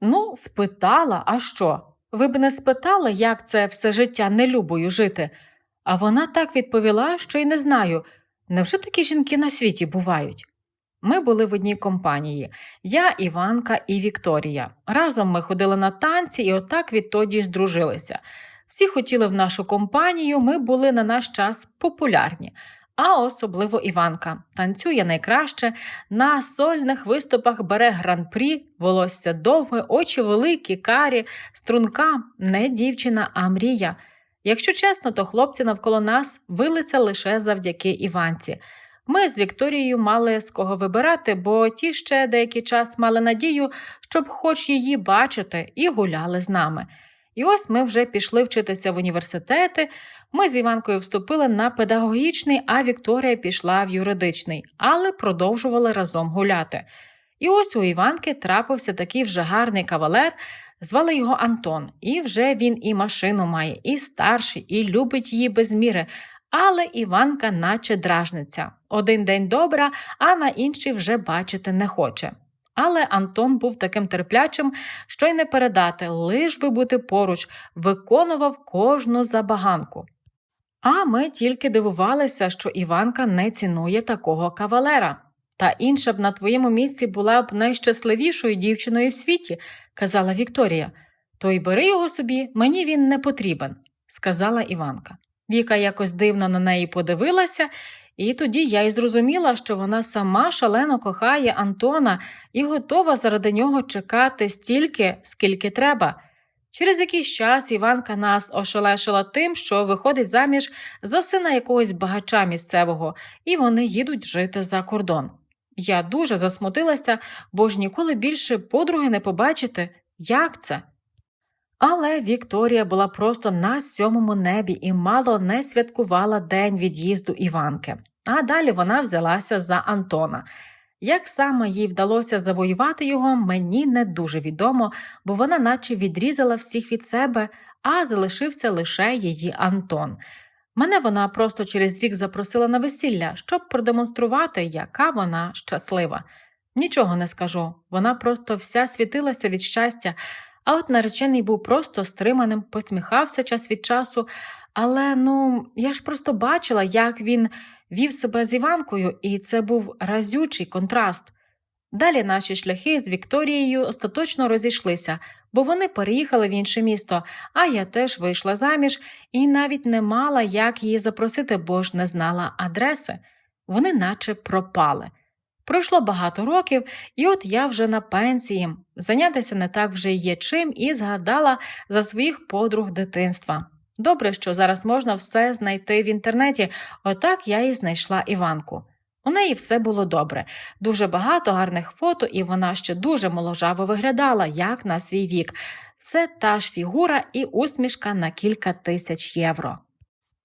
Ну, спитала, а що? Ви б не спитали, як це все життя нелюбою жити. А вона так відповіла, що й не знаю. Невже такі жінки на світі бувають? Ми були в одній компанії я, Іванка і Вікторія. Разом ми ходили на танці і отак відтоді здружилися. Всі хотіли в нашу компанію, ми були на наш час популярні, а особливо Іванка. Танцює найкраще, на сольних виступах бере гран-прі, волосся довге, очі великі, карі, струнка, не дівчина, а мрія. Якщо чесно, то хлопці навколо нас вилися лише завдяки Іванці. Ми з Вікторією мали з кого вибирати, бо ті ще деякий час мали надію, щоб хоч її бачити, і гуляли з нами. І ось ми вже пішли вчитися в університети. Ми з Іванкою вступили на педагогічний, а Вікторія пішла в юридичний, але продовжували разом гуляти. І ось у Іванки трапився такий вже гарний кавалер, звали його Антон, і вже він і машину має, і старший, і любить її без міри. Але Іванка наче дражниця. Один день добра, а на інший вже бачити не хоче. Але Антон був таким терплячим, що й не передати, лиш би бути поруч, виконував кожну забаганку. А ми тільки дивувалися, що Іванка не цінує такого кавалера. Та інша б на твоєму місці була б найщасливішою дівчиною в світі, казала Вікторія. То й бери його собі, мені він не потрібен, сказала Іванка. Віка якось дивно на неї подивилася, і тоді я й зрозуміла, що вона сама шалено кохає Антона і готова заради нього чекати стільки, скільки треба. Через якийсь час Іванка нас ошелешила тим, що виходить заміж за сина якогось багача місцевого, і вони їдуть жити за кордон. Я дуже засмутилася, бо ж ніколи більше подруги не побачити, як це. Але Вікторія була просто на сьомому небі і мало не святкувала день від'їзду Іванки. А далі вона взялася за Антона. Як саме їй вдалося завоювати його, мені не дуже відомо, бо вона наче відрізала всіх від себе, а залишився лише її Антон. Мене вона просто через рік запросила на весілля, щоб продемонструвати, яка вона щаслива. Нічого не скажу, вона просто вся світилася від щастя, а от наречений був просто стриманим, посміхався час від часу, але ну, я ж просто бачила, як він вів себе з Іванкою, і це був разючий контраст. Далі наші шляхи з Вікторією остаточно розійшлися, бо вони переїхали в інше місто, а я теж вийшла заміж і навіть не мала, як її запросити, бо ж не знала адреси. Вони наче пропали. Пройшло багато років, і от я вже на пенсії, зайнятися не так вже є чим, і згадала за своїх подруг дитинства. Добре, що зараз можна все знайти в інтернеті, отак я і знайшла Іванку. У неї все було добре, дуже багато гарних фото, і вона ще дуже моложаво виглядала, як на свій вік. Це та ж фігура і усмішка на кілька тисяч євро.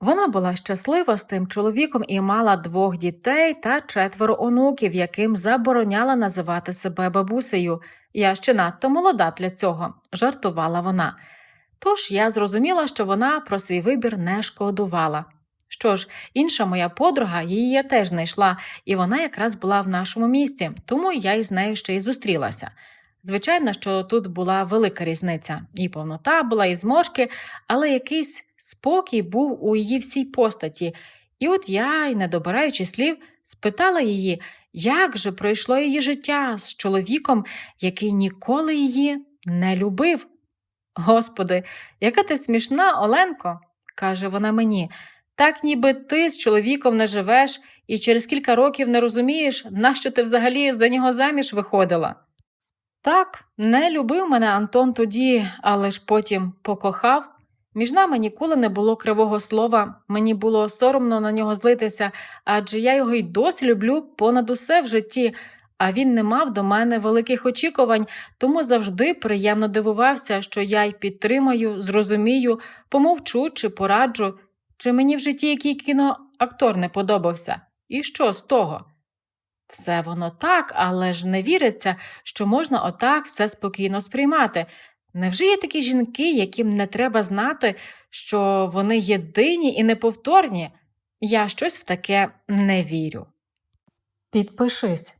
Вона була щаслива з тим чоловіком і мала двох дітей та четверо онуків, яким забороняла називати себе бабусею. Я ще надто молода для цього, жартувала вона. Тож я зрозуміла, що вона про свій вибір не шкодувала. Що ж, інша моя подруга її я теж знайшла, і вона якраз була в нашому місті, тому я із нею ще й зустрілася. Звичайно, що тут була велика різниця, і повнота була, і зморшки, але якийсь спокій був у її всій постаті. І от я, не добираючи слів, спитала її, як же пройшло її життя з чоловіком, який ніколи її не любив. Господи, яка ти смішна, Оленко, каже вона мені, так ніби ти з чоловіком не живеш і через кілька років не розумієш, нащо ти взагалі за нього заміж виходила. Так, не любив мене Антон тоді, але ж потім покохав. Між нами ніколи не було кривого слова, мені було соромно на нього злитися, адже я його й досі люблю понад усе в житті, а він не мав до мене великих очікувань, тому завжди приємно дивувався, що я й підтримаю, зрозумію, помовчу чи пораджу, чи мені в житті який кіноактор не подобався. І що з того? Все воно так, але ж не віриться, що можна отак все спокійно сприймати. Невже є такі жінки, яким не треба знати, що вони єдині і неповторні? Я щось в таке не вірю. Підпишись,